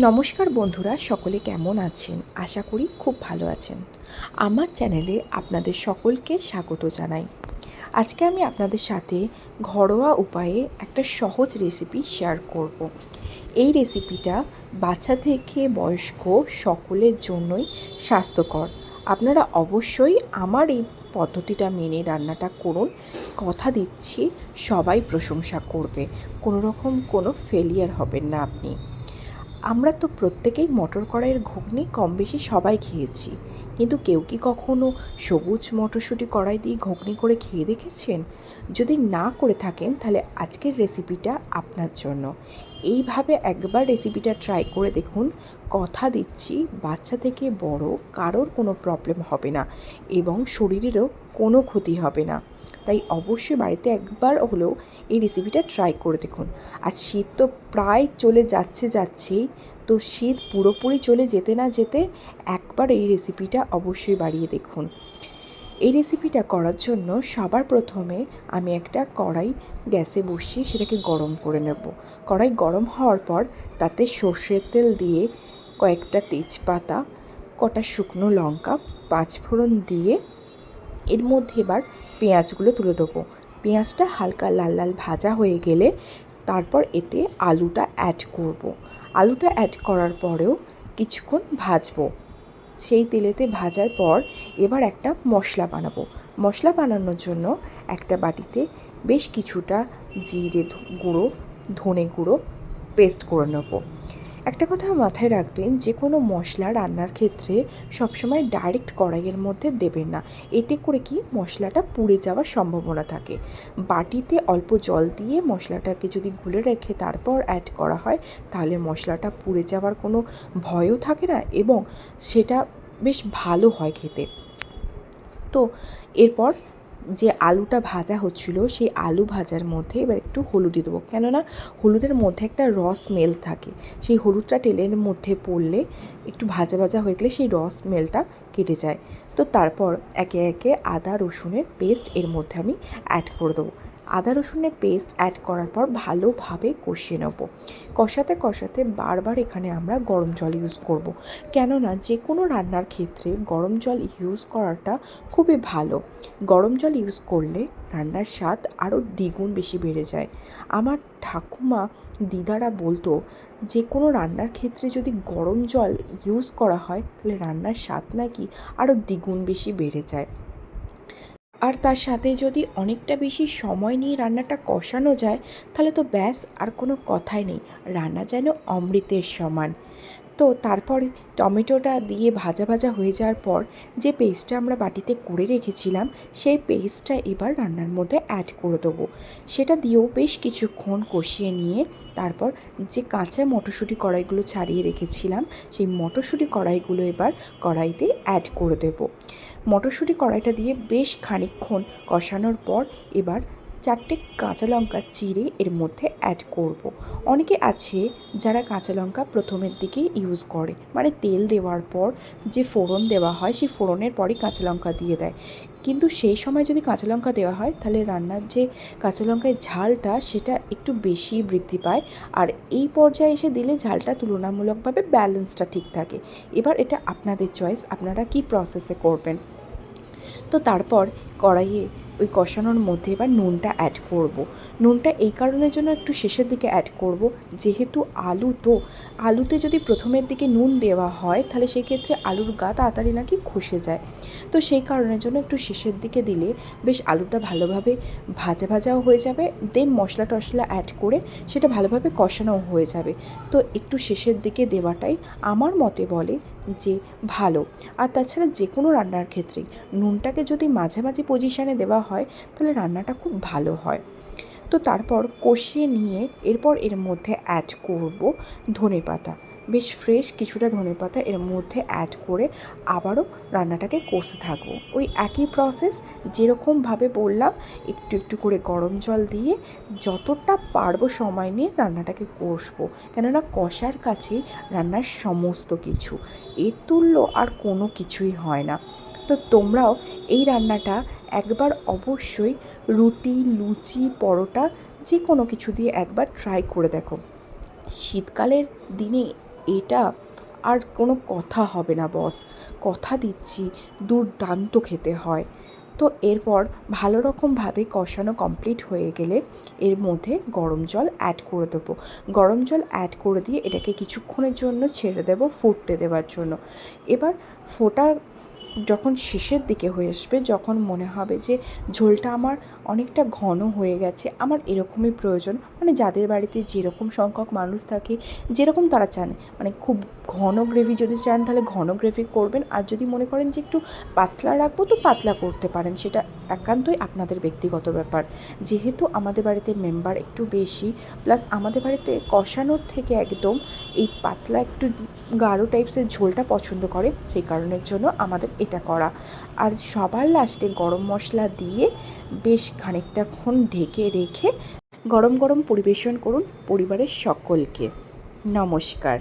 নমস্কার বন্ধুরা, সকলে কেমন আছেন? আশা করি খুব ভালো আছেন। আমার চ্যানেলে আপনাদের সকলকে স্বাগত জানাই। আজকে আমি আপনাদের সাথে ঘরোয়া উপায়ে একটা সহজ রেসিপি শেয়ার করব। এই রেসিপিটা বাচ্চা থেকে বয়স্ক সকলের জন্যই স্বাস্থ্যকর। আপনারা অবশ্যই আমার এই পদ্ধতিটা মেনে রান্নাটা করুন। কথা দিচ্ছি, সবাই প্রশংসা করবে। কোনো রকম কোনো ফেলিয়ার হবেন না আপনি। আমরা তো প্রত্যেকেই মটর কড়াইয়ের ঘুগনি কম বেশি সবাই খেয়েছি। কিন্তু কেউ কি কখনো সবুজ মটরশুঁটি কড়াই দিয়ে ঘুগনি করে খেয়ে দেখেছেন? যদি না করে থাকেন, তাহলে আজকের রেসিপিটা আপনার জন্য। এইভাবে একবার রেসিপিটা ট্রাই করে দেখুন। কথা দিচ্ছি, বাচ্চা থেকে বড় কারোর কোনো প্রবলেম হবে না এবং শরীরেরও কোনো ক্ষতি হবে না। তাই অবশ্যই বাড়িতে একবার হলেও এই রেসিপিটা ট্রাই করে দেখুন। আর শীত তো প্রায় চলে যাচ্ছে যাচ্ছেই, তো শীত পুরোপুরি চলে যেতে না যেতে একবার এই রেসিপিটা অবশ্যই বাড়িয়ে দেখুন। এই রেসিপিটা করার জন্য সবার প্রথমে আমি একটা কড়াই গ্যাসে বসিয়ে সেটাকে গরম করে নেব। কড়াই গরম হওয়ার পর তাতে সর্ষের তেল দিয়ে কয়েকটা তেজপাতা, কটা শুকনো লঙ্কা, পাঁচফোড়ন দিয়ে এর মধ্যে এবার পেঁয়াজগুলো তুলে দেবো। পেঁয়াজটা হালকা লাল লাল ভাজা হয়ে গেলে তারপর এতে আলুটা অ্যাড করব। আলুটা অ্যাড করার পরেও কিছুক্ষণ ভাজবো। সেই তেলেতে ভাজার পর এবার একটা মশলা বানাবো। মশলা বানানোর জন্য একটা বাটিতে বেশ কিছুটা জিরে গুঁড়ো, ধনে গুঁড়ো পেস্ট করে নেব। একটা কথা মাথায় রাখবেন যে কোনো মশলা রান্নার ক্ষেত্রে সবসময় ডাইরেক্ট কড়াইয়ের মধ্যে দেবেন না। এতে করে কি মশলাটা পুড়ে যাওয়ার সম্ভাবনা থাকে। বাটিতে অল্প জল দিয়ে মশলাটাকে যদি গুলে রেখে তারপর অ্যাড করা হয়, তাহলে মশলাটা পুড়ে যাওয়ার কোনো ভয়ও থাকে না এবং সেটা বেশ ভালো হয় খেতে। তো এরপর যে আলুটা ভাজা হচ্ছিল, সেই আলু ভাজার মধ্যে এবার একটু হলুদ দিয়ে দেবো। কেননা হলুদের মধ্যে একটা রস স্মেল থাকে। সেই হলুদটা তেলের মধ্যে পড়লে, একটু ভাজা ভাজা হয়ে গেলে সেই রস মেলটা কেটে যায়। তো তারপর একে একে আদা, রসুনের পেস্ট এর মধ্যে আমি অ্যাড করে দেবো। আদা রসুনের পেস্ট অ্যাড করার পর ভালোভাবে কষিয়ে নেব। কষাতে কষাতে বারবার এখানে আমরা গরম জল ইউজ করব। কেননা যে কোনো রান্নার ক্ষেত্রে গরম জল ইউজ করাটা খুবই ভালো। গরম জল ইউজ করলে রান্নার স্বাদ আরও দ্বিগুণ বেশি বেড়ে যায়। আমার ঠাকুমা, দিদারা বলতো যে কোনো রান্নার ক্ষেত্রে যদি গরম জল ইউজ করা হয়, তাহলে রান্নার স্বাদ নাকি আরও দ্বিগুণ বেশি বেড়ে যায়। আর তার সাথে যদি অনেকটা বেশি সময় নিয়ে রান্নাটা কষানো যায়, তাহলে তো ব্যাস আর কোনো কথাই নেই। রান্না যেন অমৃতের সমান। তো তারপর টমেটোটা দিয়ে ভাজা ভাজা হয়ে যাওয়ার পর যে পেস্টটা আমরা বাটিতে করে রেখেছিলাম, সেই পেস্টটা এবার রান্নার মধ্যে অ্যাড করে দেবো। সেটা দিয়েও বেশ কিছুক্ষণ কষিয়ে নিয়ে তারপর যে কাঁচা মটরশুঁটি কড়াইগুলো ছাড়িয়ে রেখেছিলাম, সেই মটরশুঁটি কড়াইগুলো এবার কড়াইতে অ্যাড করে দেবো। মটরশুঁটি কড়াইটা দিয়ে বেশ খানিকক্ষণ কষানোর পর এবার চারটে কাঁচা লঙ্কা চিরে এর মধ্যে অ্যাড করব। অনেকে আছে যারা কাঁচা লঙ্কা প্রথমের দিকে ইউজ করে। মানে তেল দেওয়ার পর যে ফোড়ন দেওয়া হয়, সেই ফোড়নের পরই কাঁচা লঙ্কা দিয়ে দেয়। কিন্তু সেই সময় যদি কাঁচা লঙ্কা দেওয়া হয়, তাহলে রান্নার যে কাঁচা লঙ্কায় ঝালটা, সেটা একটু বেশি বৃদ্ধি পায়। আর এই পর্যায়ে এসে দিলে ঝালটা তুলনামূলকভাবে ব্যালেন্সটা ঠিক থাকে। এবার এটা আপনাদের চয়েস আপনারা কি প্রসেসে করবেন? তো তারপর কড়াইয়ে ওই কষানোর মধ্যে এবার নুনটা অ্যাড করব। নুনটা এই কারণের জন্য একটু শেষের দিকে অ্যাড করব। যেহেতু আলু তো, আলুতে যদি প্রথমের দিকে নুন দেওয়া হয়, তাহলে সেক্ষেত্রে আলুর গা তাড়াতাড়ি নাকি খসে যায়। তো সেই কারণের জন্য একটু শেষের দিকে দিলে বেশ আলুটা ভালোভাবে ভাজা ভাজাও হয়ে যাবে দেন মশলা টশলা অ্যাড করে সেটা ভালোভাবে কষানোও হয়ে যাবে। তো একটু শেষের দিকে দেওয়াটাই আমার মতে বলে যে ভালো। আর তাছাড়া যে কোনো রান্নার ক্ষেত্রেই নুনটাকে যদি মাঝামাঝি পজিশানে দেওয়া হয়, তাহলে রান্নাটা খুব ভালো হয়। তো তারপর কষিয়ে নিয়ে এরপর এর মধ্যে অ্যাড করব ধনে পাতা বেশ ফ্রেশ কিছুটা ধনে পাতা এর মধ্যে অ্যাড করে আবারও রান্নাটাকে কষতে থাকব। ওই একই প্রসেস যেরকমভাবে বললাম, একটু একটু করে গরম জল দিয়ে যতটা পারব সময় নিয়ে রান্নাটাকে কষবো। কেননা কষার কাছেই রান্নার সমস্ত কিছু, এর তুল্য আর কোনো কিছুই হয় না। তো তোমরাও এই রান্নাটা একবার অবশ্যই রুটি, লুচি, পরোটা যে কোনো কিছু দিয়ে একবার ট্রাই করে দেখো। শীতকালের দিনে এটা আর কোনো কথা হবে না, বস। কথা দিচ্ছি, দুর্দান্ত খেতে হয়। তো এরপর ভালো রকমভাবে কষানো কমপ্লিট হয়ে গেলে এর মধ্যে গরম জল অ্যাড করে দেবো। গরম জল অ্যাড করে দিয়ে এটাকে কিছুক্ষণের জন্য ছেড়ে দেবো ফুটতে দেওয়ার জন্য। এবার ফোটা যখন শেষের দিকে হয়ে আসবে, যখন মনে হবে যে ঝোলটা আমার অনেকটা ঘন হয়ে গেছে। আমার এরকমই প্রয়োজন। মানে যাদের বাড়িতে যেরকম সংখ্যক মানুষ থাকে, যেরকম তারা চান। মানে খুব ঘন গ্রেভি যদি চান, তাহলে ঘন গ্রেভি করবেন। আর যদি মনে করেন যে একটু পাতলা রাখব, তো পাতলা করতে পারেন। সেটা একান্তই আপনাদের ব্যক্তিগত ব্যাপার। যেহেতু আমাদের বাড়িতে মেম্বার একটু বেশি প্লাস আমাদের বাড়িতে কষানোর থেকে একদম এই পাতলা একটু গাঢ় টাইপসের ঝোলটা পছন্দ করে, সেই কারণের জন্য আমাদের এটা করা। আর সবার লাস্টে গরম মশলা দিয়ে বেশ খানিকটাক্ষণ ঢেকে রেখে গরম গরম পরিবেশন করুন পরিবারের সকলকে। নমস্কার।